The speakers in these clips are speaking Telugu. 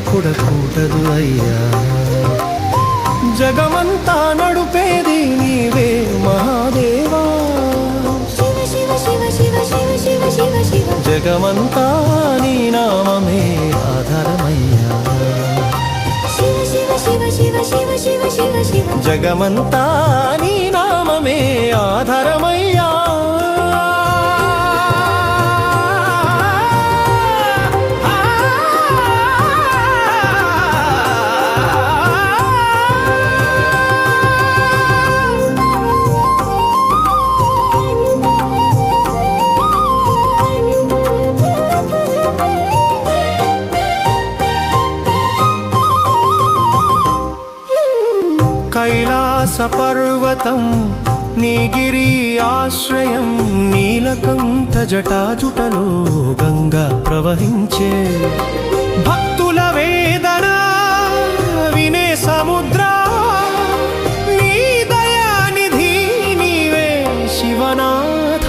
కొడకూడదు అయ్యా. జగమంతా నడుపేది నీవే మహాదేవా. జగమంతా నీ నామే ఆధారమయ్యా. జగమంతా నీ నామే ఆధారమయ్యా. పర్వతం నీగిరి ఆశ్రయం నీలకంఠ జటాజుటలో గంగా ప్రవహించే భక్తుల వేదన వినే సముద్ర నీ దయానిధి నీవే శివనాథ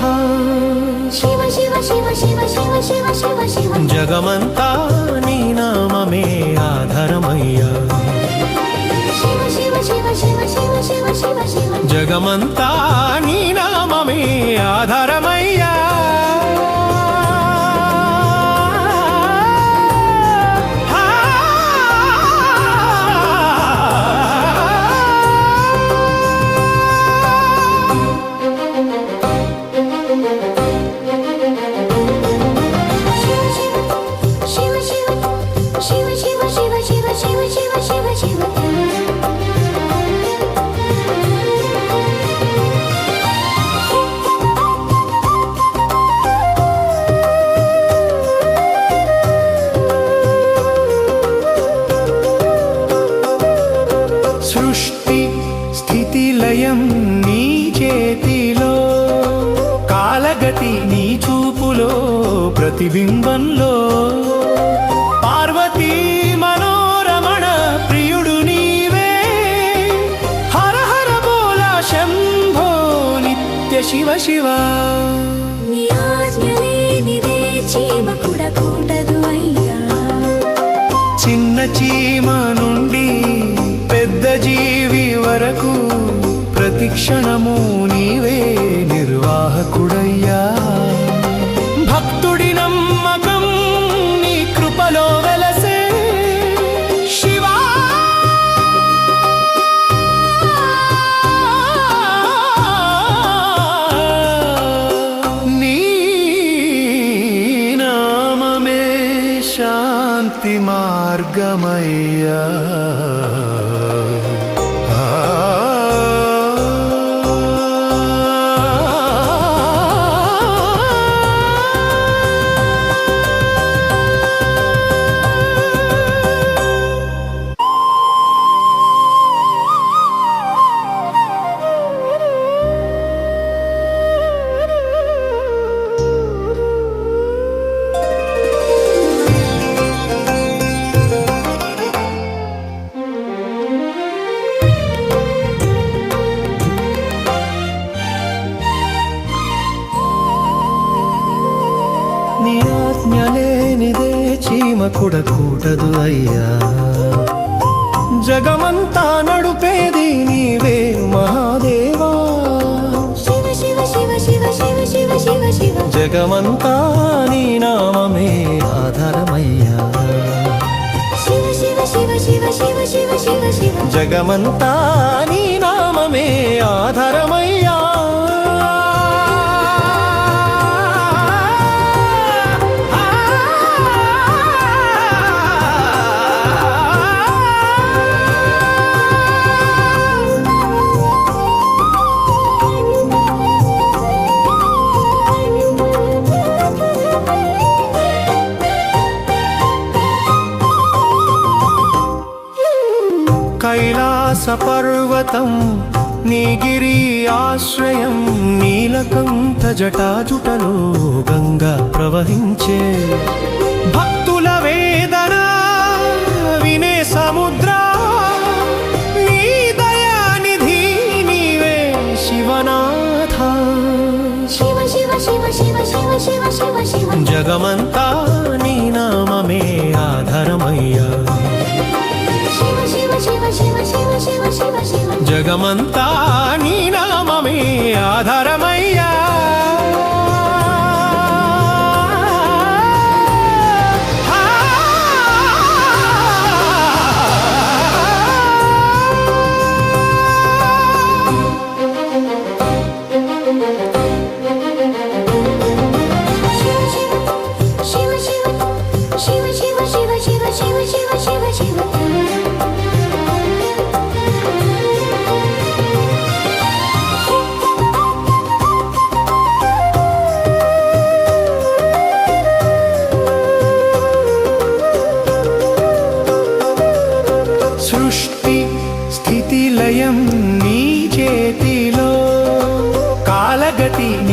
శివ శివ శివ శివ శివ శివ శివ శివ జగమంతా నీ నామమే ఆధారమయ్యా జగమంతా నీ నామమే ఆధారమ. లయం నీ చేతిలో కాలగతి నీ చూపులో ప్రతిబింబంలో. పార్వతీ మనోరమణ ప్రియుడు నీవే హర హర బోల శంభో నిత్య శివ శివ. నీ ఆజ్ఞ లేనిదే చీమ కూడా కూడదు అయ్యా. చిన్న చీమ ప్రతి క్షణము నీవే నిర్వాహకుడు. చీమ కూడకూడదు అయ్యా జగమంతా నడుపేది నీవే మహాదేవా జగమంతా నీ నామమే ఆధారమయ్యా జగమంతా నీ నామమే ఆధారమయ్యా మానసపర్వతం నీగిరి ఆశ్రయం నీలకంఠ జటాజుటలో గంగా ప్రవహించే. భక్తుల వేదన వినే సముద్ర నీ దయానిధి నీవే శివనాథ. శివ శివ శివ శివ శివ శివ శివ. జగమంతా జగమంతా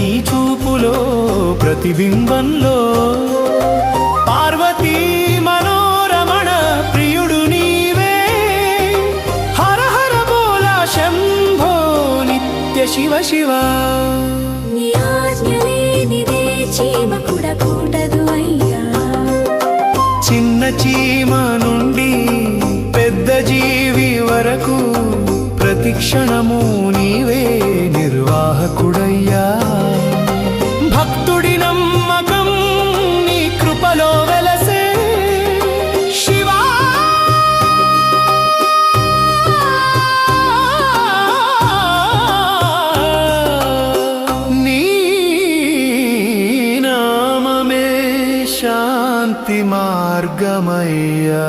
నీ చూపులో ప్రతిబింబంలో. పార్వతీ మనోరమణ ప్రియుడు నీవే. హర హర బోలా శంభో నిత్య శివ శివ. నీ చీమ అయ్యా. చిన్న చీమ నుండి పెద్ద జీవి వరకు ప్రతి క్షణము నీవే నిర్వాహకుడయ్యా శాంతి మార్గమయ్యా.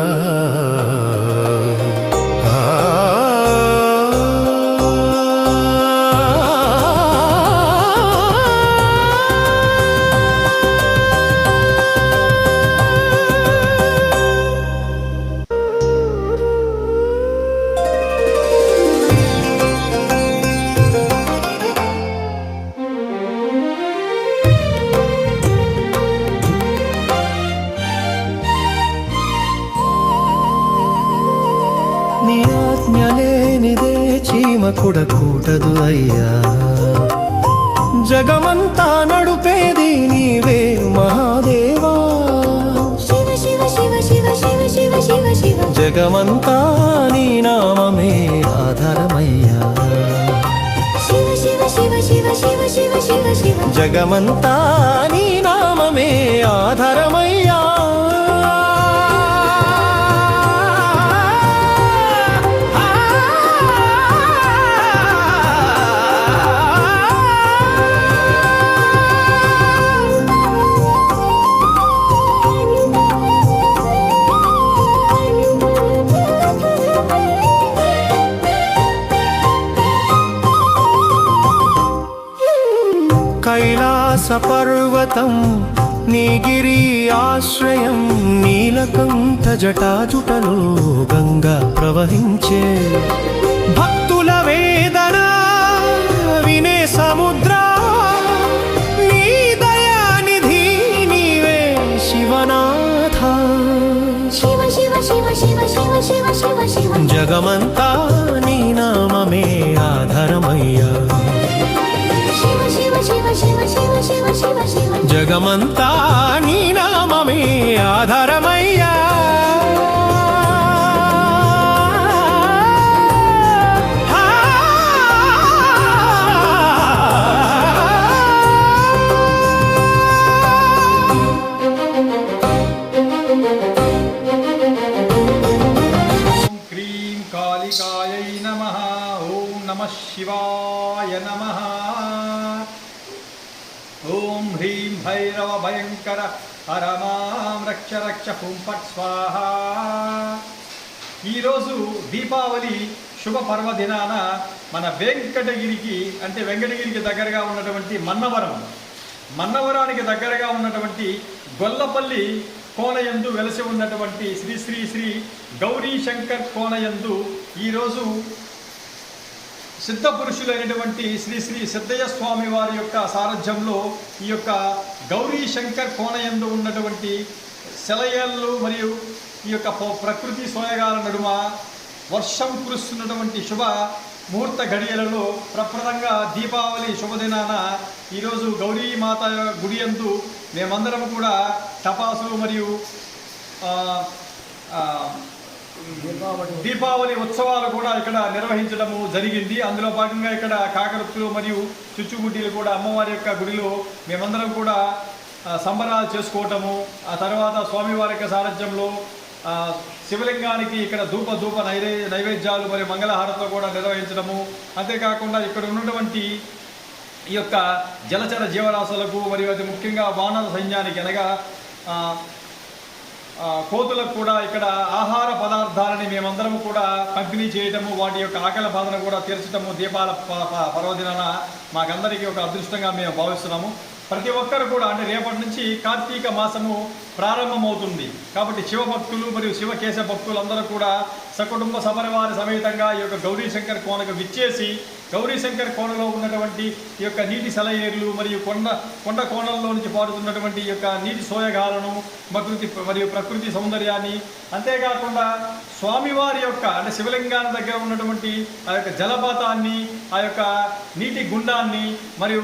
జగమంతా నీ నామే ఆధారమయ్యా. జగమంతా నీ నామమే ఆధారమయ్యా. నీగిరి ఆశ్రయం నీలకంఠ జటాజుటలో గంగా ప్రవహించే. భక్తుల వేదన వినే సముద్ర నీ దయానిధి నీవే శివనాథ. జగమంతా జగమంతా నీ నామమే ఆధారమయ్యా. ఓం క్రీం భైరవ భయంకర హర రక్ష రక్ష హుం స్వాహ ఈరోజు దీపావళి శుభ పర్వదినాన మన వెంకటగిరికి అంటే వెంకటగిరికి దగ్గరగా ఉన్నటువంటి మన్నవరం మన్నవరానికి దగ్గరగా ఉన్నటువంటి గొల్లపల్లి కోనయందు వెలసి ఉన్నటువంటి శ్రీ శ్రీ శ్రీ గౌరీ శంకర్ కోనయందు ఈరోజు సిద్ధ పురుషులైనటువంటి శ్రీ శ్రీ సిద్ధయ్య స్వామి వారి యొక్క సారథ్యంలో ఈ యొక్క గౌరీ శంకర్ కోనయందు ఉన్నటువంటి సెలయేళ్ళు మరియు ఈ యొక్క ప్రకృతి సోయగాల నడుమ వర్షం కురుస్తున్నటువంటి శుభ ముహూర్త గడియలలో ప్రప్రదంగా దీపావళి శుభదినాన ఈరోజు గౌరీ మాత గుడి యందు మేమందరం కూడా టపాసులు మరియు దీపావళి. ఉత్సవాలు కూడా ఇక్కడ నిర్వహించడము జరిగింది. అందులో భాగంగా ఇక్కడ కాకరత్తులు మరియు చుచ్చుగుడ్డీలు కూడా అమ్మవారి యొక్క గుడిలో మేమందరం కూడా సంబరాలు చేసుకోవటము. ఆ తర్వాత స్వామివారి యొక్క సారథ్యంలో శివలింగానికి ఇక్కడ ధూప ధూప నైవే నైవేద్యాలు మరియు మంగళహారతులు కూడా నిర్వహించడము. అంతేకాకుండా ఇక్కడ ఉన్నటువంటి ఈ యొక్క జలచర జీవరాశులకు మరియు అతి ముఖ్యంగా వానర సైన్యానికి అనగా కోతులకు కూడా ఇక్కడ ఆహార పదార్థాలని మేమందరం కూడా పంపిణీ చేయటము వాటి యొక్క ఆకలి బాధను కూడా తీర్చటము దీపాల ప- ప- పర్వదినాన మాకందరికీ ఒక అదృష్టంగా మేము భావిస్తున్నాము. ప్రతి ఒక్కరు కూడా అంటే రేపటి నుంచి కార్తీక మాసము ప్రారంభమవుతుంది. కాబట్టి శివ భక్తులు మరియు శివకేశ భక్తులు అందరూ కూడా సకుటుంబ సపరివార సమేతంగా ఈ యొక్క గౌరీశంకర్ కోనకు విచ్చేసి గౌరీశంకర్ కోనలో ఉన్నటువంటి ఈ యొక్క నీటి సెలయేర్లు మరియు కొండ కొండ కోణంలో నుంచి పారుతున్నటువంటి ఈ యొక్క నీటి సోయగాలను ప్రకృతి మరియు ప్రకృతి సౌందర్యాన్ని అంతేకాకుండా స్వామివారి యొక్క అంటే శివలింగాన్ని దగ్గర ఉన్నటువంటి ఆ యొక్క జలపాతాన్ని ఆ యొక్క నీటి గుండాన్ని మరియు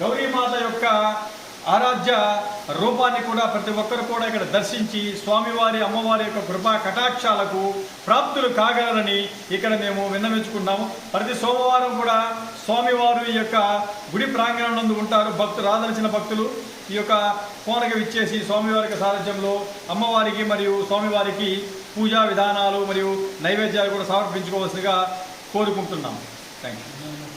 గౌరీమాత యొక్క ఆరాధ్య రూపాన్ని కూడా ప్రతి ఒక్కరు కూడా ఇక్కడ దర్శించి స్వామివారి అమ్మవారి యొక్క కృపా కటాక్షాలకు ప్రాప్తులు కాగలరని ఇక్కడ మేము విన్నవించుకున్నాము. ప్రతి సోమవారం కూడా స్వామివారు ఈ యొక్క గుడి ప్రాంగణం నందు ఉంటారు. భక్తులు రాదలిచిన భక్తులు ఈ యొక్క కోనక విచ్చేసి స్వామివారికి సారథ్యంలో అమ్మవారికి మరియు స్వామివారికి పూజా విధానాలు మరియు నైవేద్యాలు కూడా సమర్పించుకోవాల్సిందిగా కోరుకుంటున్నాము. Thank you